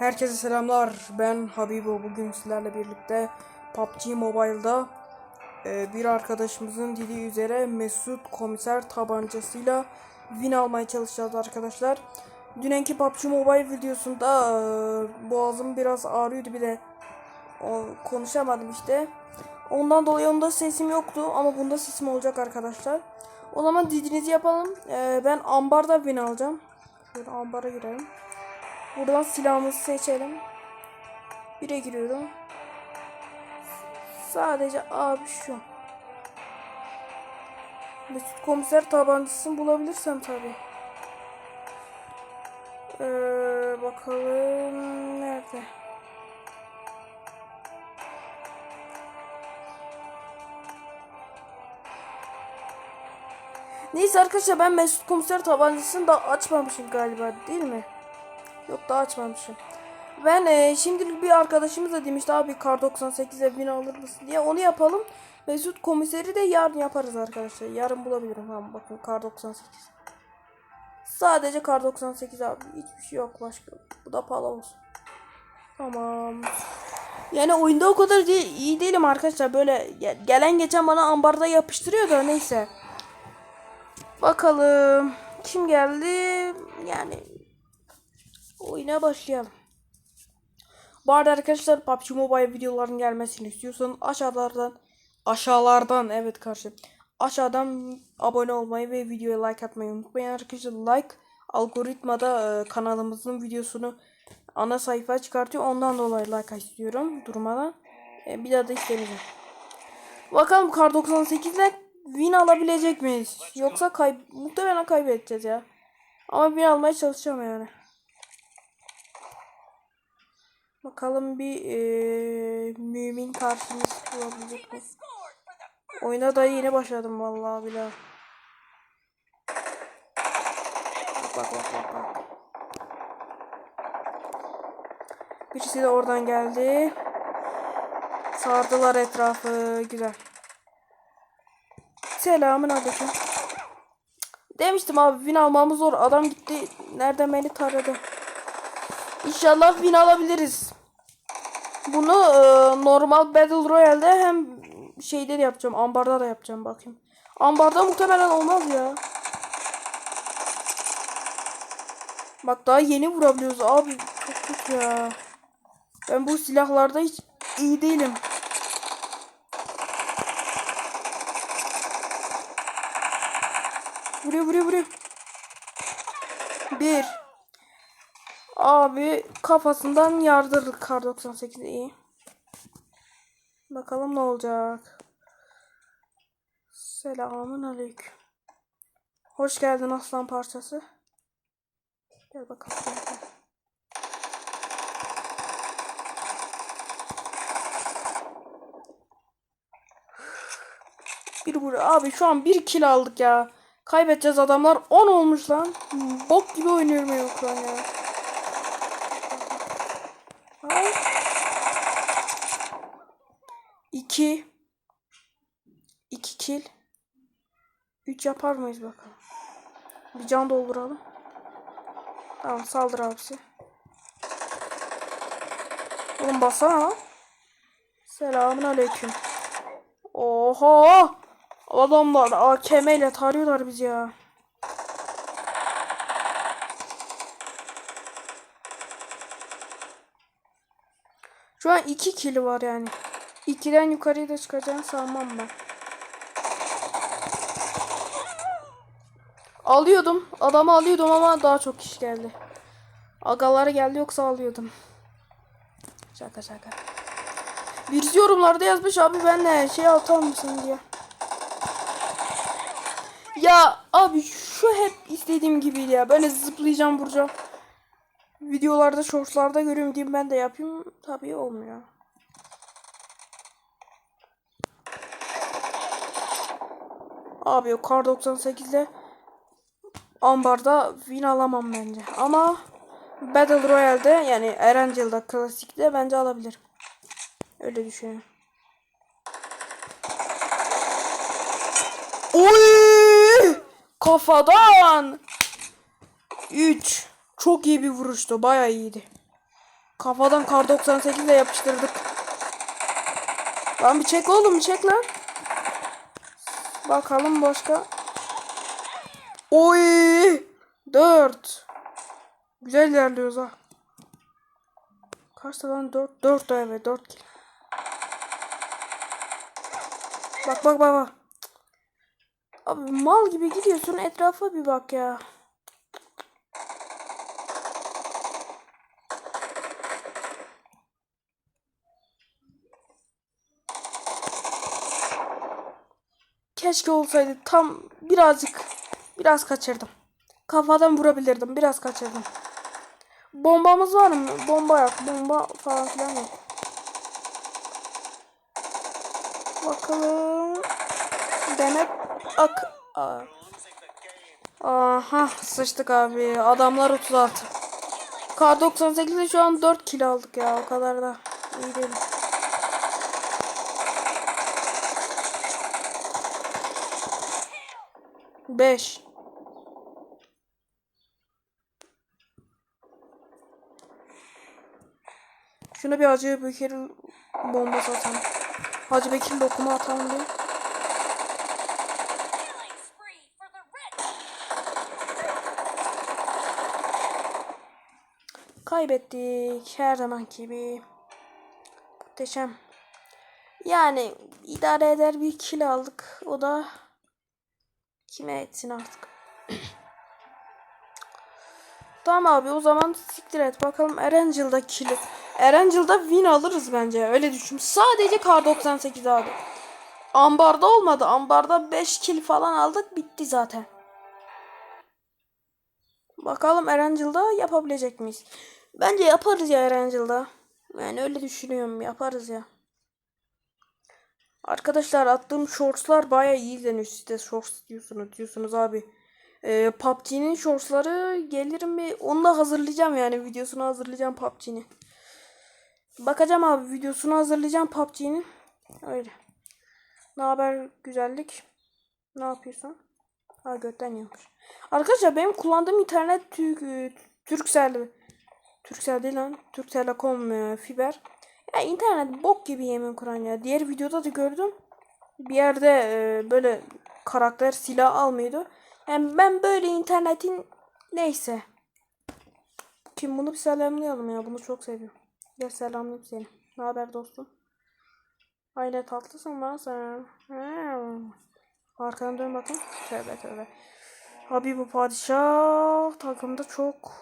Herkese selamlar. Ben Habibo. Bugün sizlerle birlikte PUBG Mobile'da e, bir arkadaşımızın dediği üzere Mesut komiser tabancasıyla win almaya çalışacağız arkadaşlar. Dünenki PUBG Mobile videosunda e, boğazım biraz ağrıyordu bir de o, konuşamadım işte. Ondan dolayı onda sesim yoktu ama bunda sesim olacak arkadaşlar. O zaman dediğinizi yapalım. E, ben ambarda win alacağım. Şöyle ambara girelim. Buradan silahımızı seçelim. Bire giriyorum. Sadece abi şu. Mesut komiser tabancasını bulabilirsem tabi. Ee, bakalım nerede? Neyse arkadaşlar ben Mesut komiser tabancasını da açmamışım galiba değil mi? Yok daha açmamışım. Ben e, şimdilik bir arkadaşımız da demişti abi kar 98'e bin alır mısın diye onu yapalım. Mesut komiseri de yarın yaparız arkadaşlar. Yarın bulabilirim. Tamam bakın kar 98. Sadece kar 98 abi. Hiçbir şey yok başka. Bu da pahalı olsun. Tamam. Yani oyunda o kadar iyi değilim arkadaşlar. Böyle ge- gelen geçen bana ambarda yapıştırıyor da neyse. Bakalım. Kim geldi? Yani oyuna başlayalım. Bu arada arkadaşlar PUBG Mobile videoların gelmesini istiyorsanız aşağılardan aşağılardan evet karşı aşağıdan abone olmayı ve videoya like atmayı unutmayın arkadaşlar. Like algoritmada e, kanalımızın videosunu ana sayfaya çıkartıyor. Ondan dolayı like istiyorum durmadan. E, bir daha da istemeyeceğim. Bakalım Kar 98 ile win alabilecek miyiz? Yoksa kay muhtemelen kaybedeceğiz ya. Ama win almaya çalışacağım yani. Bakalım bir eee, mümin karşımız bulabilecek mi? Oyuna da yeni başladım vallahi bile. Bak bak bak bak. Birisi de oradan geldi. Sardılar etrafı. Güzel. Selamın aleyküm. Demiştim abi win almamız zor. Adam gitti. Nereden beni taradı. İnşallah win alabiliriz. Bunu e, normal Battle Royale'de hem şeyde de yapacağım. Ambarda da yapacağım bakayım. Ambarda muhtemelen olmaz ya. Bak daha yeni vurabiliyoruz abi. Çok kötü ya. Ben bu silahlarda hiç iyi değilim. Vuruyor vuruyor vuruyor. Bir. Abi kafasından yardırdık kar 98 iyi. Bakalım ne olacak. Selamun aleyküm. Hoş geldin aslan parçası. Gel bakalım. Bir buraya. Abi şu an bir kill aldık ya. Kaybedeceğiz adamlar 10 olmuş lan. Bok gibi oynuyorum ya 2 2 kill 3 yapar mıyız bakalım. Bir can dolduralım. Tamam saldır abisi. Oğlum basana. Selamun aleyküm. Oha! Adamlar AKM ile tarıyorlar bizi ya. Şu an 2 kill var yani. 2'den yukarıya da çıkacağını sanmam ben. Alıyordum. Adamı alıyordum ama daha çok kişi geldi. Agaları geldi yoksa alıyordum. Şaka şaka. Birisi yorumlarda yazmış abi ben de şey atar mısın diye. Ya abi şu hep istediğim gibiydi ya. Böyle zıplayacağım vuracağım. Videolarda shortslarda görüyorum diye ben de yapayım. Tabii olmuyor. Abi o kar 98'de ambarda win alamam bence. Ama Battle Royale'de yani Erangel'da klasikte bence alabilirim. Öyle düşünüyorum. Oy! Kafadan. 3. Çok iyi bir vuruştu. Bayağı iyiydi. Kafadan kar 98 ile yapıştırdık. Lan bir çek oğlum bir çek lan. Bakalım başka. Oy! 4. Güzel ilerliyoruz ha. Kaç lan 4? 4 evet 4 kill. Bak bak bak bak. Abi mal gibi gidiyorsun etrafa bir bak ya. Keşke olsaydı tam birazcık biraz kaçırdım. Kafadan vurabilirdim biraz kaçırdım. Bombamız var mı? Bomba yok. Bomba falan filan yok. Bakalım. Demet ak. Aha sıçtık abi. Adamlar 36. K98'de şu an 4 kill aldık ya. O kadar da iyi değil. Beş. Şuna bir Hacı Bekir bombası atalım. Hacı Bekir lokuma atalım diye. Kaybettik her zaman gibi. Muhteşem. Yani idare eder bir kill aldık. O da kime etsin artık. tamam abi o zaman siktir et. Bakalım Erangel'da kill. Erangel'da win alırız bence. Öyle düşün. Sadece kar 98 abi. Ambarda olmadı. Ambarda 5 kill falan aldık. Bitti zaten. Bakalım Erangel'da yapabilecek miyiz? Bence yaparız ya Erangel'da. Yani öyle düşünüyorum. Yaparız ya. Arkadaşlar attığım shortslar baya iyi izleniyor. Siz de shorts diyorsunuz, diyorsunuz abi. Ee, PUBG'nin shortsları gelir mi? Onu da hazırlayacağım yani. Videosunu hazırlayacağım PUBG'nin. Bakacağım abi videosunu hazırlayacağım PUBG'nin. Öyle. Ne haber güzellik? Ne yapıyorsun? Ha götten yiyormuş. Arkadaşlar benim kullandığım internet Türk, e, Turkcell. Turkcell değil lan. Türk Telekom e, fiber. Ya internet bok gibi yemin Kur'an ya. Diğer videoda da gördüm. Bir yerde e, böyle karakter silah almıyordu. Yani ben böyle internetin neyse. Kim bunu bir selamlayalım ya. Bunu çok seviyorum. Gel selamlayayım seni. Ne haber dostum? Aynen tatlısın lan sen. Hmm. Arkadan dön bakayım. Tövbe tövbe. Abi bu padişah takımda çok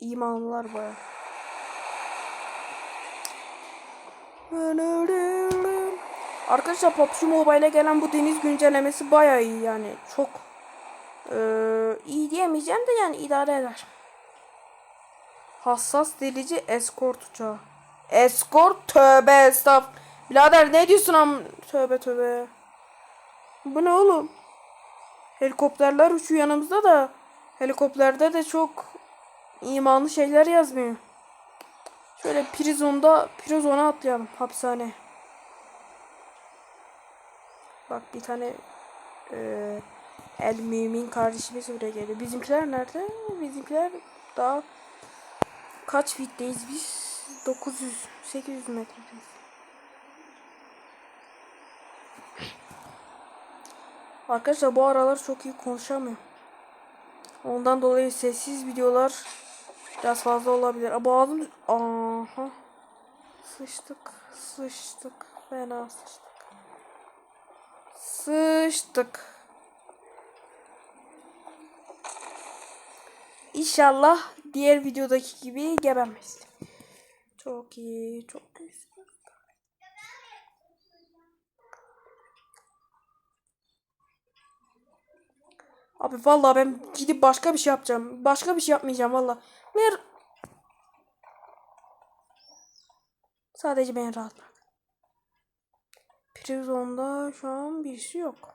iyi mallar baya. Arkadaşlar PUBG Mobile'e gelen bu deniz güncellemesi baya iyi yani. Çok eee, iyi diyemeyeceğim de yani idare eder. Hassas delici eskort uçağı. Eskort tövbe estağf. Birader ne diyorsun am? Tövbe tövbe. Bu ne oğlum? Helikopterler uçuyor yanımızda da helikopterde de çok imanlı şeyler yazmıyor. Şöyle prizonda prizona atlayalım hapishane. Bak bir tane eee, el mümin kardeşimiz buraya geldi. Bizimkiler nerede? Bizimkiler daha kaç fitteyiz biz? 900 800 metredeyiz. Arkadaşlar bu aralar çok iyi konuşamıyorum. Ondan dolayı sessiz videolar biraz fazla olabilir. Aa, boğazım... Aha. Sıçtık. Sıçtık. Fena sıçtık. Sıçtık. İnşallah diğer videodaki gibi gebermeyiz. Çok iyi. Çok güzel. Abi vallahi ben gidip başka bir şey yapacağım. Başka bir şey yapmayacağım valla. Ver. Sadece beni rahat. Prizonda şu an bir şey yok.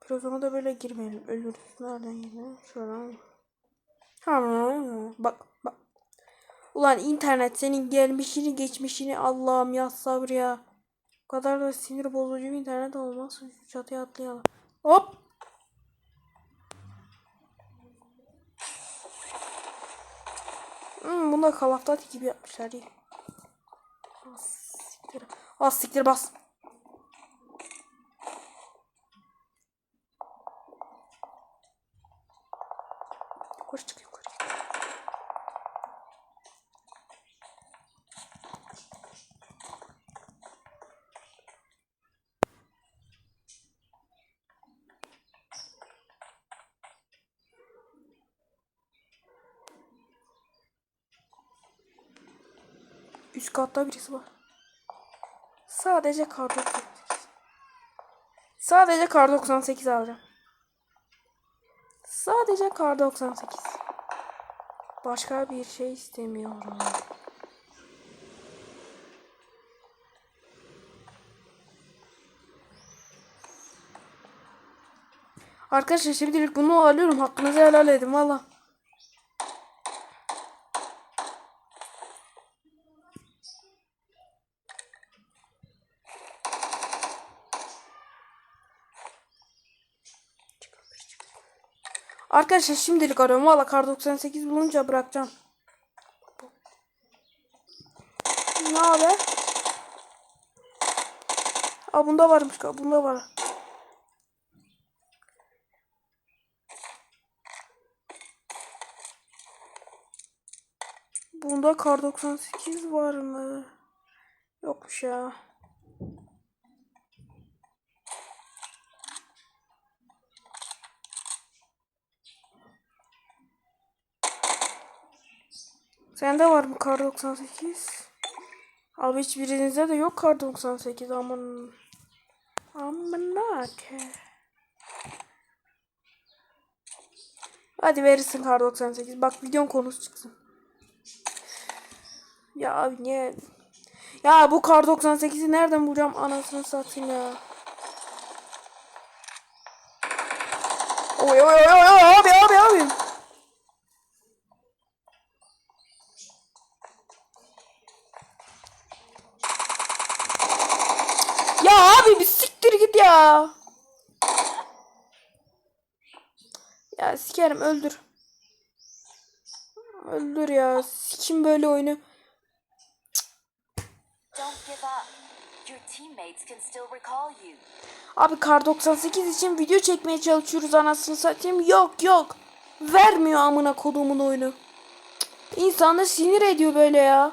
Prizona da böyle girmeyelim. Ölürüz. Nereden gidelim? Şuradan. Ha, bak bak. Ulan internet senin gelmişini geçmişini Allah'ım ya sabır ya. Bu kadar da sinir bozucu bir internet olmaz. Şu çatıya atlayalım. Hop. Da Call of Duty gibi yapmışlar iyi. Ah, Siktir. Ah siktir bas. Yukarı çık Üst katta birisi var. Sadece kar 98. Sadece kar 98 alacağım. Sadece kar 98. Başka bir şey istemiyorum. Arkadaşlar şimdilik bunu alıyorum. Hakkınızı helal edin valla. Arkadaşlar şimdilik arıyorum. Valla kar 98 bulunca bırakacağım. Ne haber? Aa bunda varmış. Bunda var. Bunda kar 98 var mı? Yokmuş ya. Sende var mı kar 98? Abi hiçbirinizde de yok kar 98 aman. Aman ki. Hadi verirsin kar 98. Bak videonun konusu çıksın. Ya abi niye? Ya bu kar 98'i nereden bulacağım anasını satayım ya. Oy oy oy oy, abi abi abi. Git ya. Ya sikerim öldür. Öldür ya. Sikim böyle oyunu. Abi kar 98 için video çekmeye çalışıyoruz anasını satayım. Yok yok. Vermiyor amına kodumun oyunu. İnsanı sinir ediyor böyle ya.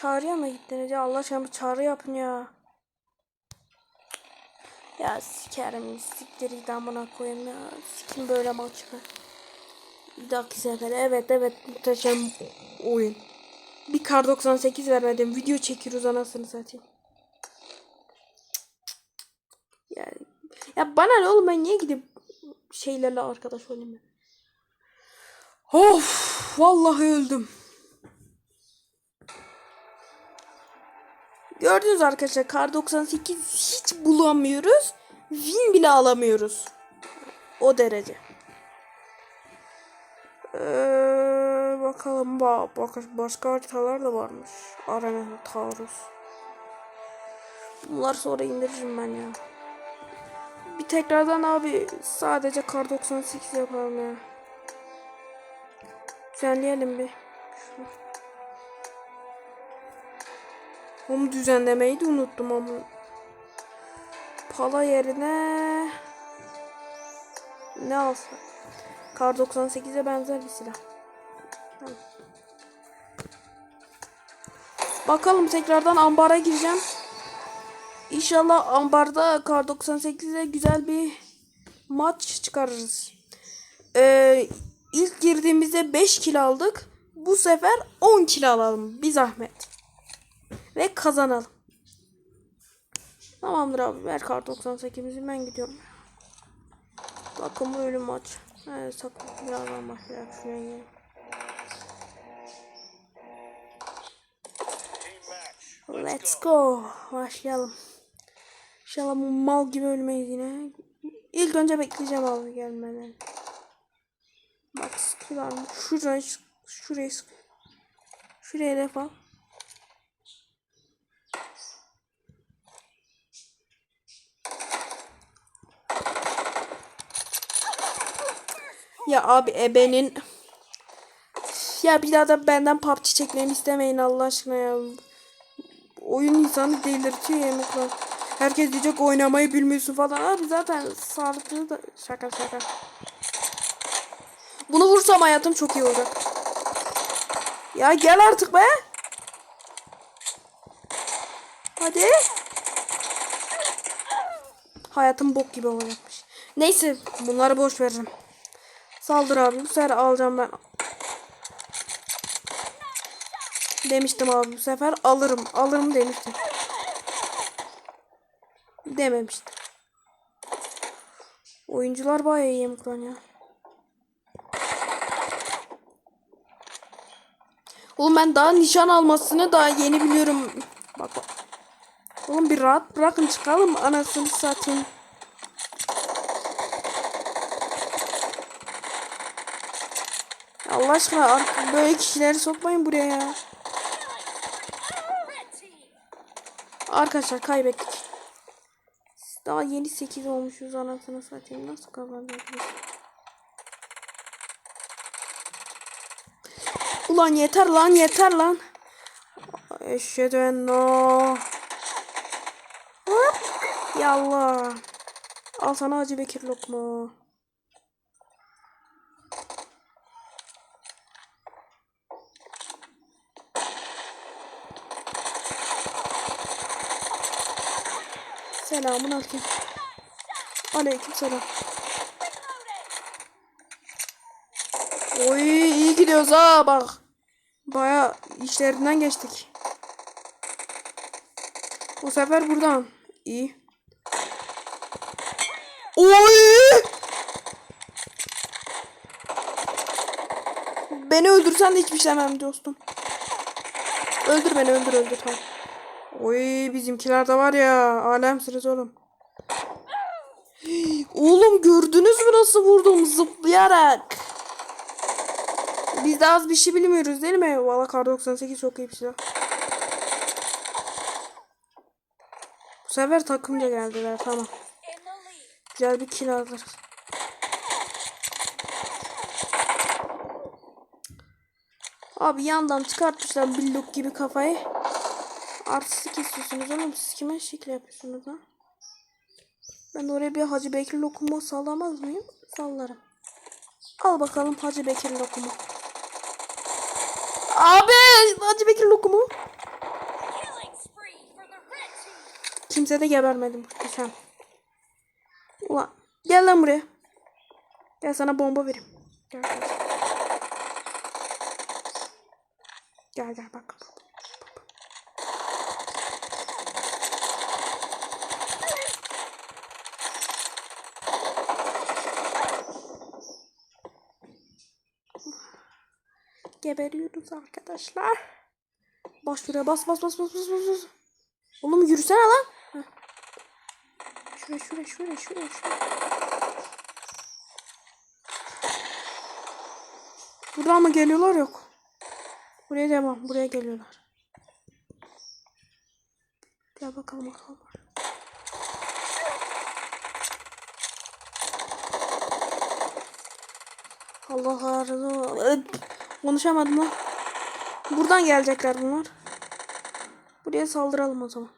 Çağrıya mı gittiniz ya? Allah aşkına bir çağrı yapın ya. Ya sikerim siktir git amına koyayım ya. Sikim böyle maçı. Bir dahaki sefer evet evet muhteşem oyun. Bir kar 98 vermedim. Video çekiyoruz anasını satayım. Yani ya bana ne oğlum ben niye gidip şeylerle arkadaş olayım ya? Of vallahi öldüm. Gördünüz arkadaşlar kar 98 hiç bulamıyoruz. Win bile alamıyoruz. O derece. Ee, bakalım bak, bak başka haritalar da varmış. Arena Taurus. Bunlar sonra indiririm ben ya. Bir tekrardan abi sadece kar 98 yapalım ya. Düzenleyelim bir. Şunu. Onu düzenlemeyi de unuttum ama. Pala yerine ne alsak? Kar 98'e benzer bir silah. Tamam. Bakalım tekrardan ambara gireceğim. İnşallah ambarda kar 98'e güzel bir maç çıkarırız. Ee, ilk girdiğimizde 5 kill aldık. Bu sefer 10 kill alalım. Bir zahmet. Ve kazanalım. Tamamdır abi. Ver kar 98'i ben gidiyorum. Bakın böyle maç. Evet sakın birazdan başlayalım. Şuraya gelin. Let's go. Başlayalım. İnşallah bu mal gibi ölmeyiz yine. İlk önce bekleyeceğim abi gelmeden. Bak sıkıyorlar? Şuraya, şuraya sık. Şuraya hedef Ya abi ebenin. Ya bir daha da benden PUBG çekmemi istemeyin Allah aşkına ya. Oyun insanı delirtiyor yemekler. Herkes diyecek oynamayı bilmiyorsun falan. Abi zaten sardığı da şaka şaka. Bunu vursam hayatım çok iyi olacak. Ya gel artık be. Hadi. Hayatım bok gibi olacakmış. Neyse bunları boş veririm. Saldır abi bu sefer alacağım ben. Demiştim abi bu sefer alırım. Alırım demiştim. Dememiştim. Oyuncular bayağı iyi Emkran ya. Oğlum ben daha nişan almasını daha yeni biliyorum. Bak bak. Oğlum bir rahat bırakın çıkalım anasını satayım. Allah aşkına artık böyle kişileri sokmayın buraya ya. Arkadaşlar kaybettik. Daha yeni 8 olmuşuz anasını satayım. Nasıl kazanacağız? Ulan yeter lan yeter lan. Eşhedü en no. Hop. Yallah. Al sana Hacı Bekir lokma. Selamun aleyküm. Aleyküm selam. Oy iyi gidiyoruz ha bak. Baya işlerinden geçtik. Bu sefer buradan. İyi. Oy! Beni öldürsen de hiçbir şey demem dostum. Öldür beni öldür öldür tamam. Oy bizimkiler de var ya. Alemsiniz oğlum. Oğlum gördünüz mü nasıl vurdum zıplayarak. Biz de az bir şey bilmiyoruz değil mi? Valla kar 98 çok iyi bir silah. Bu sefer takımca geldiler tamam. Güzel bir kill alırız. Abi yandan çıkartmışlar billuk gibi kafayı. Artistik istiyorsunuz oğlum. Siz kime şekil yapıyorsunuz ha? Ben oraya bir Hacı Bekir lokumu sallamaz mıyım? Sallarım. Al bakalım Hacı Bekir lokumu. Abi Hacı Bekir lokumu. Kimse de gebermedim. Sen. Ulan gel lan buraya. Gel sana bomba vereyim. Gel gel. Gel gel bak. Geberiyoruz arkadaşlar. Bas şuraya bas bas bas bas bas bas. Oğlum yürüsene lan. Şuraya şuraya şuraya şuraya şuraya. Buradan mı geliyorlar yok. Buraya devam. Buraya geliyorlar. Gel bakalım bakalım. Allah razı olsun. Konuşamadım lan. Buradan gelecekler bunlar. Buraya saldıralım o zaman.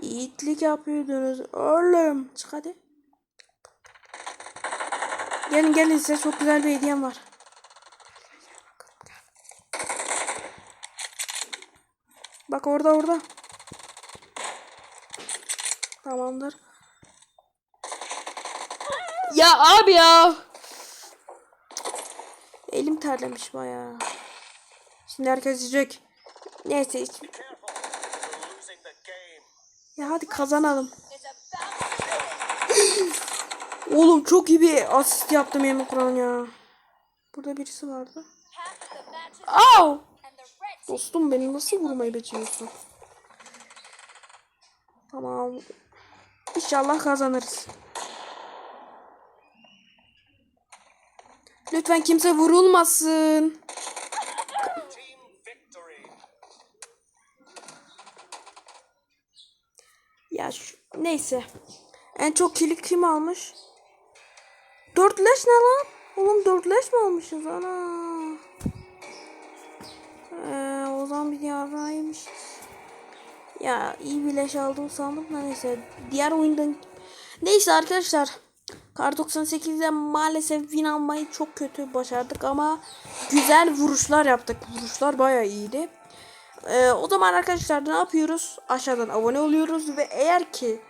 İyilik yapıyordunuz. Oğlum çık hadi. Gelin gelin size çok güzel bir hediyem var. Bak orada orada. Tamamdır. Ya abi ya. Terlemiş bayağı. Şimdi herkes diyecek. Neyse. Ya hadi kazanalım. Oğlum çok iyi bir asist yaptım yemin Kur'an ya. Burada birisi vardı. Au! Dostum beni nasıl vurmayı beceriyorsun? Tamam. İnşallah kazanırız. Lütfen kimse vurulmasın. Ya şu, neyse. En çok kilit kim almış? Dört leş ne lan? Oğlum dört leş mi almışız? Ana. Ee, o zaman bir yarrağıymış. Ya iyi bir leş aldım sandım neyse. Diğer oyundan... Neyse arkadaşlar. Kar 98'de maalesef win almayı çok kötü başardık ama güzel vuruşlar yaptık. Vuruşlar bayağı iyiydi. Ee, o zaman arkadaşlar ne yapıyoruz? Aşağıdan abone oluyoruz ve eğer ki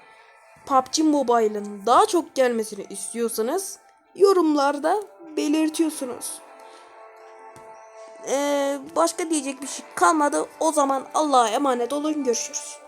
PUBG Mobile'ın daha çok gelmesini istiyorsanız yorumlarda belirtiyorsunuz. Ee, başka diyecek bir şey kalmadı. O zaman Allah'a emanet olun. Görüşürüz.